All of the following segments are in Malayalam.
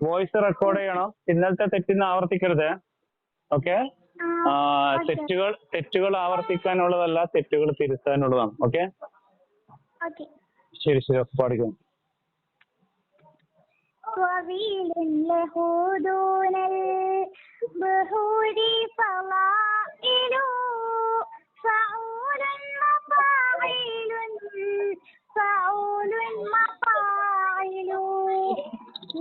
വോയിസ് റെക്കോർഡ് ചെയ്യണം ഇന്നലത്തെ തെറ്റിന്ന് ആവർത്തിക്കരുത് ഓക്കെ ആ, ഓക്കേ. തെറ്റുകൾ തെറ്റുകൾ ആവർത്തിക്കാനുള്ളതല്ല തെറ്റുകൾ തിരുത്താനുള്ളതാണ് ഓക്കെ ഓക്കെ ശരി ശരി ഒക്കെ പാടിക്കും طويل له دون البهور فضائل فعول مفاعل فعول مفاعل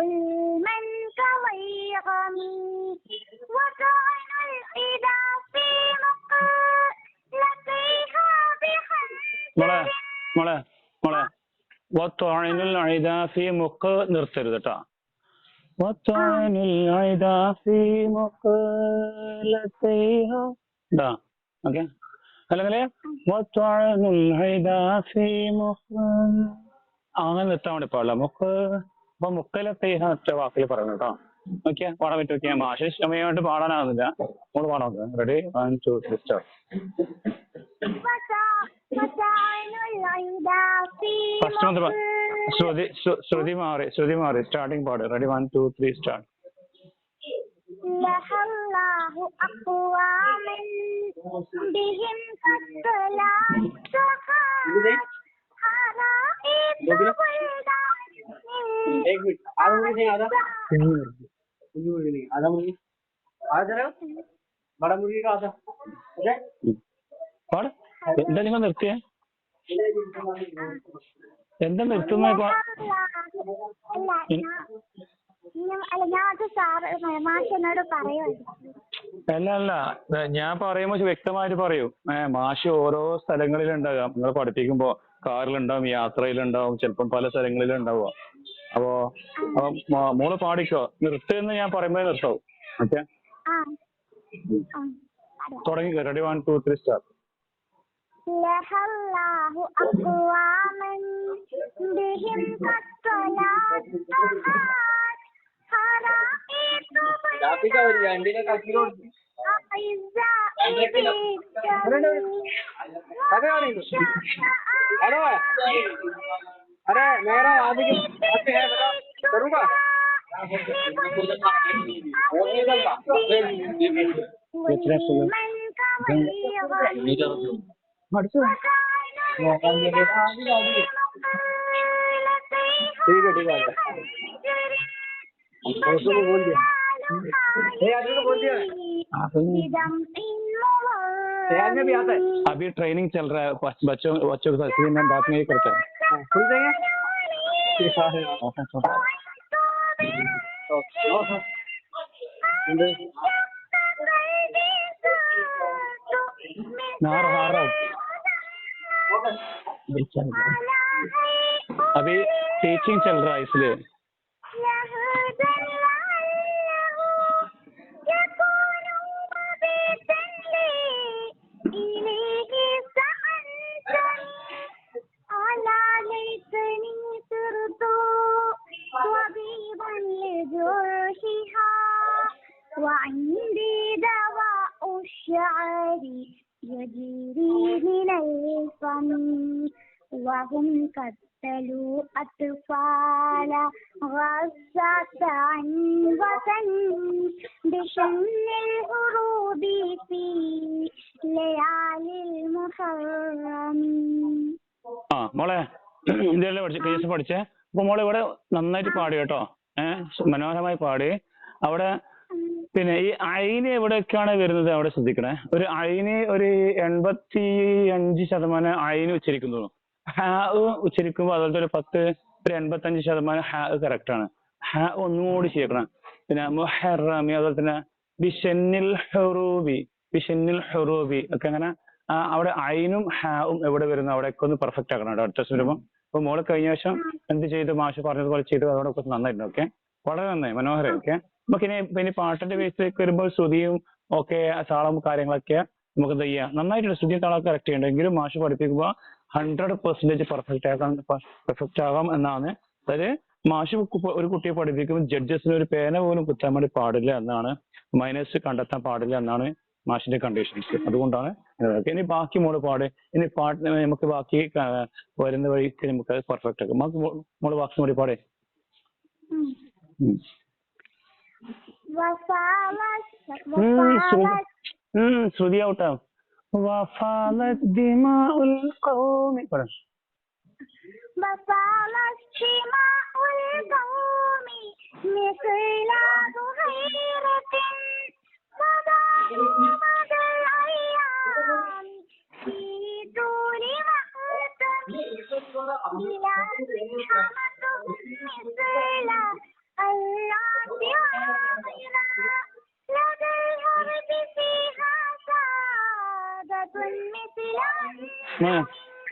والمن كويغم وكان الإذا في مقلتيها മോളെ بخنجر മോളെ മോളെ വത്വാനിൽ ഐദാഫി മുക്ക് നിർത്തരുത് കേട്ടോ വത്വാനിൽ ഐദാഫി മുക്ക് ഇതാ ഓക്കെ അല്ലെങ്കിൽ വത്വാനിൽ ഐദാഫി മുക്ക് അങ്ങനെ നിർത്താൻ വേണ്ടി പാടില്ല മുക്ക് അപ്പൊ മുക്കലത്തേഹ ഒറ്റ വാക്കിൽ പറയണം കേട്ടോ ഓക്കെ പാടാൻ പറ്റും ഓക്കെ മാഷ് ക്ഷമയായിട്ട് പാടാനാകുന്നില്ല നമ്മൾ പാടാൻ ready one two three start وكان الإذا في first വന്ന് പ- ശ്രുതി ശ്രു- ശ്രുതി മാറി ശ്രുതി മാറി സ്റ്റാർട്ടിങ് പാട് ready one two three start لها الله أقواما بهم قد طلعت سخاء حرائق بلدان एक मिनट आधा मुझे नहीं आधा मुझे मुझे नहीं आधा मुझे आधा जरा बड़ा मुर्गी का आधा ओके പാട് എന്താ നിങ്ങൾ നിർത്തിയേ എന്താ നിർത്തുന്ന അല്ല ഞാൻ- ഞാൻ- അല്ല ഞാൻ അത് സാറ് മാഷ് എന്നോട് പറയുമായിരുന്നു അല്ല അല്ല ഏ, ഞാൻ പറയുമ്പോ വ്യക്തമായിട്ട് പറയൂ ഏഹ് മാഷ് ഓരോ സ്ഥലങ്ങളിലുണ്ടാകാം നിങ്ങൾ പഠിപ്പിക്കുമ്പോ കാറിലുണ്ടാവും യാത്രയിലുണ്ടാവും ചിലപ്പം പല സ്ഥലങ്ങളിലുണ്ടാവുക അപ്പോ അപ്പൊ മോ- മോള് പാടിക്കോ നിർത്തുമെന്ന് ഞാൻ പറയുമ്പോ നിർത്താവും ഓക്കെ ആ ആ പറയാം തുടങ്ങിക്കോ ready one two three start لها الله أقواما بهم قد طلعت سحات حرائق രാത്രി अरे मेरा आदि के है बता करूँगा? ठीक है ठीक है बोल दिया। भी आता है। अभी ट्रेनिंग चल रहा है बच्चों बच्चों के साथ बात नहीं करता। हैं खुल हाँ, हाँ। रहा अभी टीचिंग चल रहा है इसलिए وهم قتلوا أطفال غزة عن وطن بشن الهروب في ليالي المحرم ആ മോളെ ഇതല്ലേ പഠിച്ച കേസ് പഠിച്ചേ അപ്പൊ മോളെ ഇവിടെ നന്നായിട്ട് പാടി കേട്ടോ ഏഹ് മനോഹരമായി പാടി അവിടെ പിന്നെ ഈ അയിന് എവിടെയൊക്കെയാണ് വരുന്നത് അവിടെ ശ്രദ്ധിക്കണേ ഒരു അയിന് ഒരു എൺപത്തി അഞ്ച് ശതമാനം അയിന് ഉച്ചരിക്കുന്നു ഹാ ഉച്ചരിക്കുമ്പോൾ അതുപോലത്തെ ഒരു പത്ത് ഒരു എൺപത്തഞ്ച് ശതമാനം ഹാ കറക്റ്റ് ആണ്. ഹാ ഒന്നും കൂടി ചെയ്യണം പിന്നെ മുഹറമി അതുപോലെ തന്നെ ബിഷന്നിൽ ഹെറൂബി ബിഷന്നിൽ ഹെറൂബി ഒക്കെ അങ്ങനെ അവിടെ അയിനും ഹാവും എവിടെ വരുന്നു? അവിടെയൊക്കെ ഒന്ന് പെർഫെക്റ്റ് ആക്കണം അടുത്ത വരുമ്പോൾ അപ്പൊ മോൾ കഴിഞ്ഞ വർഷം എന്ത് ചെയ്തു? മാഷ് പറഞ്ഞതുപോലെ ചെയ്തു. അതോടൊപ്പം നന്നായിരുന്നു ഓക്കെ വളരെ നന്നായി. മനോഹരം ഓക്കെ നമുക്ക് ഇനി പിന്നെ പാട്ടിന്റെ ബേസിലേക്ക് വരുമ്പോൾ ശ്രുതിയും ഒക്കെ താളം കാര്യങ്ങളൊക്കെ നമുക്ക് എന്ത് ചെയ്യാം? നന്നായിട്ടുണ്ട് ശ്രുതിയും താളം കറക്റ്റ് ചെയ്യണ്ടെങ്കിലും മാഷ് പഠിപ്പിക്കുമ്പോൾ ഹൺഡ്രഡ് പെർസെന്റേജ് പെർഫെക്റ്റ് ആക്കാം പെർഫെക്റ്റ് ആവാം എന്നാണ്. അതായത് മാഷ് ഒരു കുട്ടിയെ പഠിപ്പിക്കുമ്പോൾ ജഡ്ജസിന് ഒരു പേന പോലും കുത്താൻ വേണ്ടി പാടില്ല എന്നാണ്. മൈനസ് കണ്ടെത്താൻ പാടില്ല എന്നാണ് മാഷിന്റെ കണ്ടീഷൻസ് അതുകൊണ്ടാണ് ഇനി ബാക്കി മോൾ പാട്. ഇനി പാട്ട് നമുക്ക് ബാക്കി വരുന്ന വഴിക്ക് നമുക്ക് അത് പെർഫെക്റ്റ് ആക്കും. നമുക്ക് മോൾ ബാക്കി മോടി പാടേ. ശ്രുതി ഔട്ടാ وفالت دماء القوم പറ. وفالت دماء القوم مثل ظهيرة مدى مدى الأيام في طول مأتم بلا حمد مثل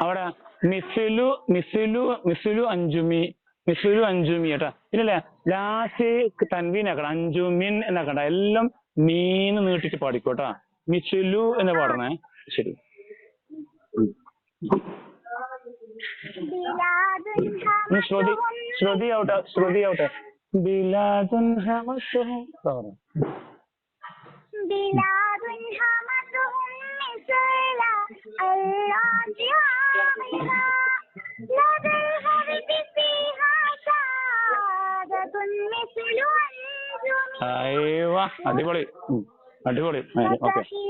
അവിടെ മിഫിലു മിഫിലു മിഫിലു അഞ്ചുമി മിഫിലു അഞ്ചുമി കേട്ടോ. ഇല്ലല്ലേ? ലാസ്റ്റ് തൻവീനാക്കണം അഞ്ചുമിൻ എന്നാക്കണ്ട എല്ലാം മീന് നീട്ടിട്ട് പാടിക്കോട്ടാ മിഫിലു എന്ന് പാടണേ. ശരി. ശ്രുതി ശ്രുതി ആവട്ടെ ശ്രുതി ആവട്ടെ ബിലാദുൻ ബിലാദുൻ ഹമസുഹും مثل الرعد عامرا لدى الغرب فيها سعادة مثل أنجم അയ്യോ അടിപൊളി ഉം, അടിപൊളി ഓക്കെ فتحي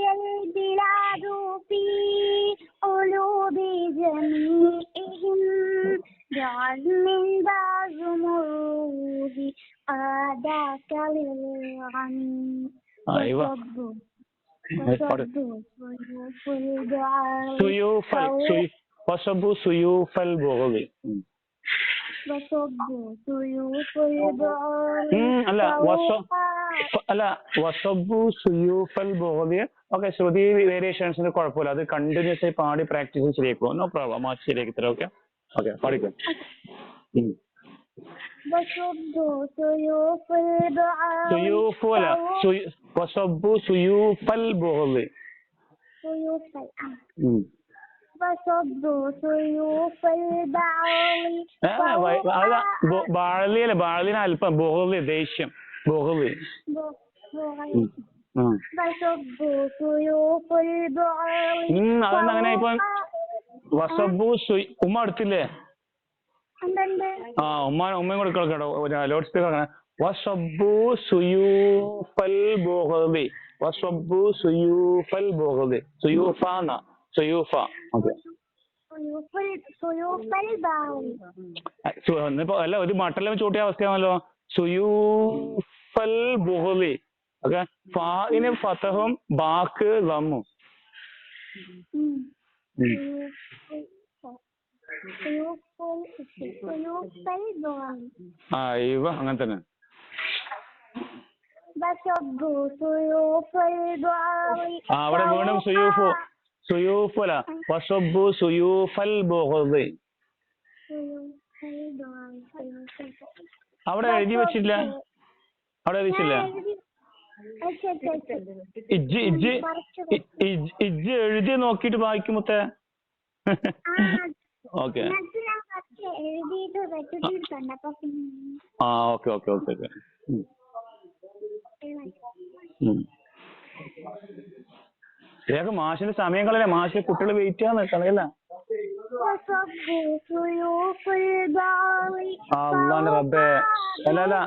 സുയൂഫൽ സുയൂഫൽ ബുഗവി അല്ല അല്ല വസബു സുയൂഫൽ ബോധ്യ ഓക്കെ ശ്രുതി വേരിയേഷൻസിന് കുഴപ്പമില്ല. അത് കണ്ടിന്യൂസ് ആയി പാടി പ്രാക്ടീസ് ശരിയാക്കുമോ നോ പ്രോബ്ലം ശരിയാക്കി തരാം ഓക്കെ ഓക്കെ പഠിക്കും. ബാളിയല്ല ബാളിന് അല്പം ബോഹലി ദേഷ്യം. ബുഗ്ള് അതൊന്നങ്ങനെ ഇപ്പൊ വസബു ഉമ്മ അടുത്തില്ലേ ആ ഉമ്മ ഉമ്മയും കൂടെ കേട്ടോ. ലോഡ് സ്പീക്കർ അങ്ങനെ. വസബ്ബു സുയൂഫൽ ബോഹദി വസബ്ബു സുയൂഫൽ ബോഹദി സുയൂഫ എന്ന സുയൂഫ ഓക്കെ അല്ല ഒരു മട്ടല്ല ചൂട്ടിയ അവസ്ഥയാണല്ലോ. സുയൂഫൽ ബുഹലി ഓക്കെ? ഫാഇന് ഫതഹും ബാക്ക് ലമ്മും സുയൂഫൽ അങ്ങനെ തന്നെ. അവിടെ വീണ്ടും സുയൂഫു സുയൂഫല വസബു സുയൂഫൽ അവിടെ എഴുതി വെച്ചില്ല? അവിടെ എഴുതിച്ചില്ല ഇജ്ജ് എഴുതി നോക്കിയിട്ട് വായിക്കുമത്തെ ഓക്കെ ആ ഓക്കെ ഓക്കെ ഓക്കെ ഓക്കെ. ശരിയാക്കും മാഷിന്റെ സമയം കളയല്ലേ? മാഷ് കുട്ടികൾ വെയിറ്റ് ചെയ്യാന്ന് കളയല്ല? അള്ളാന്റെ റബ്ബേ. അല്ല അല്ല.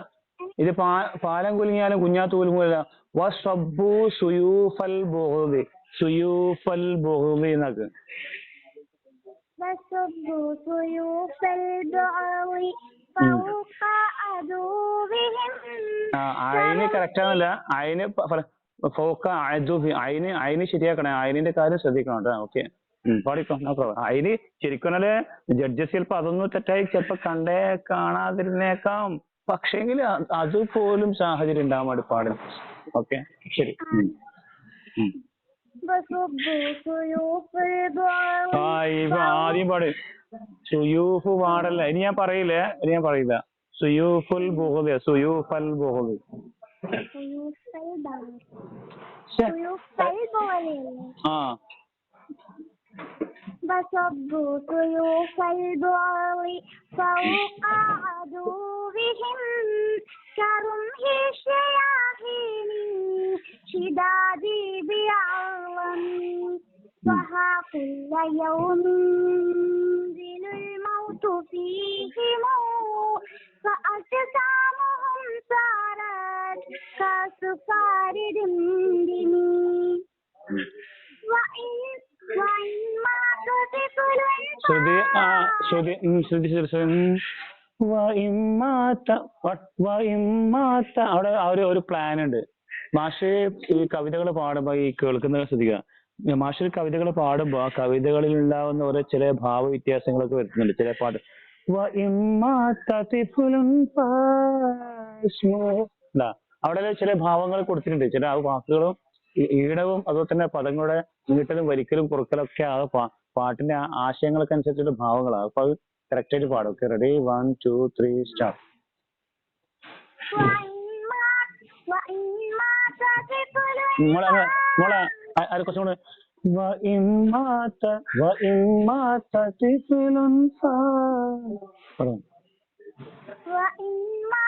ഇത് പാ പാലം കുലുങ്ങിയാലും കുഞ്ഞാത്ത് കുലുങ്ങൂല വസബ്ബു സുയൂഫൽ ബുഹുദി സുയൂഫൽ ബുഹുദി എന്നൊക്കെ. وصبوا سيوف البعوض فوق عدوهم ആ അയിന് കറക്റ്റ് ആണല്ല അയിന് ഫോക്ക അജുബി അയിന് അയിന് ശരിയാക്കണേ അയിനിന്റെ കാര്യം ശ്രദ്ധിക്കണം കേട്ടോ ഓക്കെ പാടിക്കോ നോ പ്രോബ്ലം അയിന് ശരിക്കും ജഡ്ജസ് ചിലപ്പോ അതൊന്നും തെറ്റായി ചിലപ്പോ കണ്ടേ കാണാതിരുന്നേക്കാം പക്ഷേങ്കിൽ അതുപോലും സാഹചര്യം ഉണ്ടാവാൻ വേണ്ടി പാടില്ല ഓക്കെ ശരി ഉം. ഉം. بصبوا سيوف البعض ആ ഇപ്പൊ ആദ്യം പാട് സുയൂഫ് പാടല്ല ഇനി ഞാൻ പറയില്ലേ ഇനി ഞാൻ പറയില്ല സുയൂഫുൽ ബുഹദ് സുയൂഫൽ ബുഹദ് سيوف البعض ശ്ശെ. سيوف البعض ആ فصبوا سيوف البعض فوق عدوهم كرمه الشياطين شداد بعظم فها كل يوم ينزل الموت فيهم فأجسامهم صارت كسفار دمدم وإن وإن ماتت طفل ശ്രുതി ആ ശ്രുതി ഉം, ശ്രുതി ശ്രുതി ശ്രുതി ഉം. വ ഇമ്മാത്ത വ- വ ഇമ്മാത്ത അവിടെ ആ ഒരു ഒരു പ്ലാൻ ഉണ്ട് മാഷ് ഈ കവിതകൾ പാടുമ്പോ ഈ കേൾക്കുന്ന ശ്രദ്ധിക്കുക. മാഷ് കവിതകൾ പാടുമ്പോ ആ കവിതകളിൽ ഉണ്ടാവുന്ന ഓരോ ചില ഭാവ വ്യത്യാസങ്ങളൊക്കെ വരുന്നുണ്ട് ചില പാട്ട് അവിടെ ചില ഭാവങ്ങൾ കൊടുത്തിട്ടുണ്ട്. ചില വാക്കുകളും ഈണവും അതുപോലെ തന്നെ പദങ്ങളുടെ നീട്ടലും വരിക്കലും കുറുക്കലും ഒക്കെ ആ പാട്ടിന്റെ ആശയങ്ങൾക്ക് അനുസരിച്ചുള്ള ഭാവങ്ങളാണ് അപ്പൊ അത് കറക്റ്റ് ആയിട്ട് പാടും. Okay ready one two three start മോളെ അങ്ങ് മോളെ ആ- അത് കുറച്ചും കൂടെ വ ഇമ്മാത്ത വ ഇമ്മാത്ത തിഫിലുൻ ഫാ- പറ. وإن ما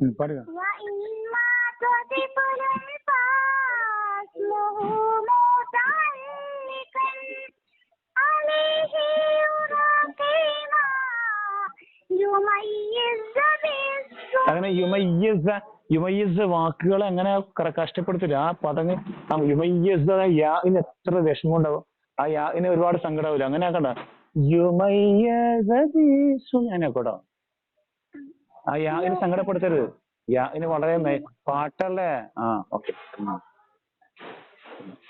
ഉം, പാടുക وإن مات طفل فاسمه متعلقا عليه يراقيما يميز بالسوء അങ്ങനെ യുമയ്യസ യുമയ്യസ് വാക്കുകൾ അങ്ങനെ കറ- കഷ്ടപ്പെടുത്തില്ല ആ പദങ്ങൾ ആ യുമയ്യസ് യാന് എത്ര വിഷമം ഉണ്ടാവും ആ യാന് ഒരുപാട് സങ്കടാവില്ല അങ്ങനെ ആക്കണ്ട യുമയ്യസീസു അങ്ങനെ കേട്ടോ ആ യാന് സങ്കടപ്പെടുത്തരുത് യാന് വളരെ മെ- പാട്ടല്ലേ ആ ഓക്കെ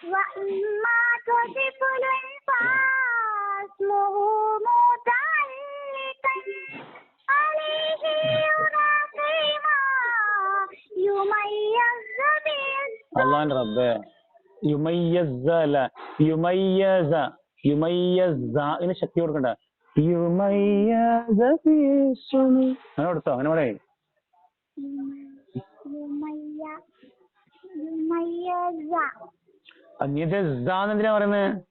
وإن مات طفل فاسمه متعلقا عليه يراقيما അള്ളാന്റെ റബ്ബേ. ഇതിന് ശക്തി കൊടുക്കണ്ട. അങ്ങനെ അങ്ങനെ പറയേ. എന്തിനാ പറയുന്നത്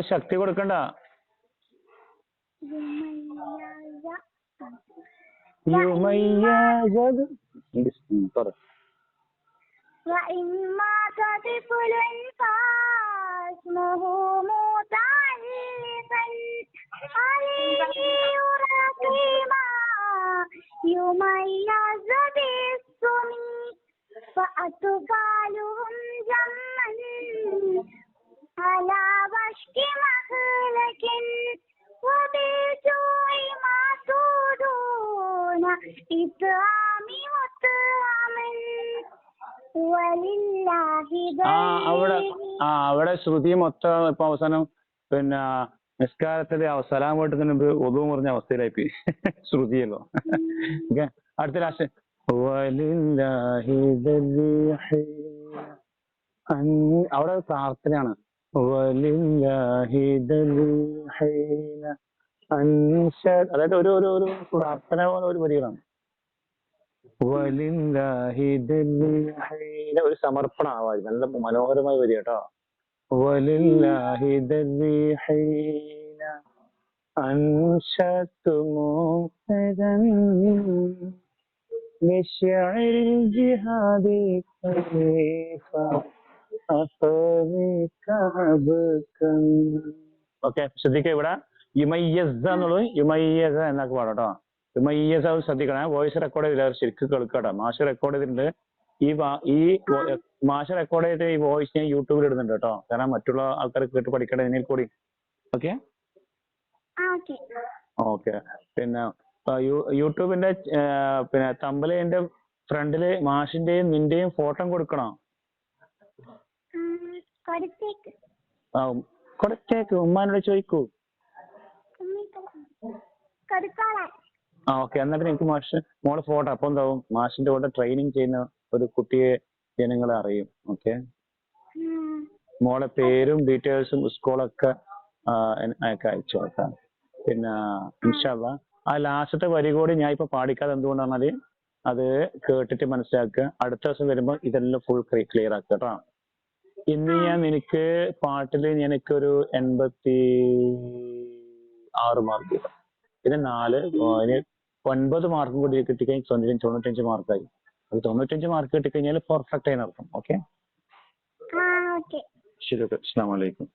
ശക്തി കൊടുക്കണ്ട. يوميا غد طرف وإن مات طفل فاسمه متعلقا عليه رقيبا يميز بالسم فأطفالهم جما على وشك مخلك وبيت ആ അവിടെ ആ അവിടെ ശ്രുതി മൊത്തം ഇപ്പൊ അവസാനം പിന്നെ നിസ്കാരത്തിൽ സലാം വീട്ടത്തിന് മുമ്പ് ഒതു മുറിഞ്ഞ അവസ്ഥയിലായി പോയി ശ്രുതിയല്ലോ അടുത്ത രാഷ്ട്രീയ അവിടെ പ്രാർത്ഥനയാണ്. വലില്ലാഹി അതായത് ഒരു ഒരു ഒരു പ്രാർത്ഥന പോലെ ഒരു വരികളാണ് ഒരു സമർപ്പണ ആവാതി നല്ല മനോഹരമായ വരി കേട്ടോ ഓക്കെ ശ്രദ്ധിക്കുക ഇവിടെ. യുമയ്യസ എന്നുള്ളത് യുമയ്യസ എന്നൊക്കെ പാടാം കേട്ടോ യുമയ്യസ അത് ശ്രദ്ധിക്കണേ. വോയിസ് റെക്കോർഡ് ചെയ്തില്ല. ശരിക്കും കേൾക്കട്ടോ മാഷ് റെക്കോർഡ് ചെയ്തിട്ടുണ്ട്. ഈ ഈ മാഷ് റെക്കോർഡ് ചെയ്തിട്ട് ഈ വോയിസ് ഞാൻ യൂട്യൂബിൽ ഇടുന്നുണ്ട് കേട്ടോ കാരണം മറ്റുള്ള ആൾക്കാർ കേട്ട് പഠിക്കണേ ഇതിനെ കൂടി. ഓക്കെ? ഓക്കെ. പിന്നെ യൂട്യൂബിന്റെ പിന്നെ തമ്പലേന്റെ ഫ്രണ്ടിൽ മാഷിന്റെയും നിന്റെയും ഫോട്ടോ കൊടുക്കണോ? കൊടുത്തേക്ക്. ഉമ്മാനോട് ചോദിക്കൂ. ആ ഓക്കെ. എന്നിട്ട് എനിക്ക് മാഷ് മോളെ ഫോട്ടോ അപ്പം എന്താവും? മാഷിന്റെ കൂടെ ട്രെയിനിങ് ചെയ്യുന്ന ഒരു കുട്ടിയെ ജനങ്ങളെ അറിയും. ഓക്കെ. മോളെ പേരും ഡീറ്റെയിൽസും സ്കൂളൊക്കെ അയക്ക് അയച്ചു കൊടുക്കാം. പിന്നെ ഇൻഷാല്ല ആ ലാസ്റ്റത്തെ വരി കൂടി ഞാൻ ഇപ്പൊ പാടിക്കാതെ എന്തുകൊണ്ടാണത് അത് കേട്ടിട്ട് മനസ്സിലാക്കുക. അടുത്ത ദിവസം വരുമ്പോൾ ഇതെല്ലാം ഫുൾ ക്ലിയർ ആക്കുക കേട്ടോ. ഇന്ന് ഞാൻ നിനക്ക് പാട്ടിൽ എനിക്കൊരു എൺപത്തി ആറ് മാർക്ക് കിട്ടും പിന്നെ നാല് അതിന് ഒൻപത് മാർക്ക് കൂടി കിട്ടിക്കഴിഞ്ഞാൽ തൊണ്ണൂറ്റി തൊണ്ണൂറ്റഞ്ച് മാർക്കായി അത് തൊണ്ണൂറ്റഞ്ച് മാർക്ക് കിട്ടിക്കഴിഞ്ഞാൽ പെർഫെക്റ്റ് ആയി നടത്തും ഓക്കെ ശരി ഓക്കെ അസ്സാം വലൈക്കും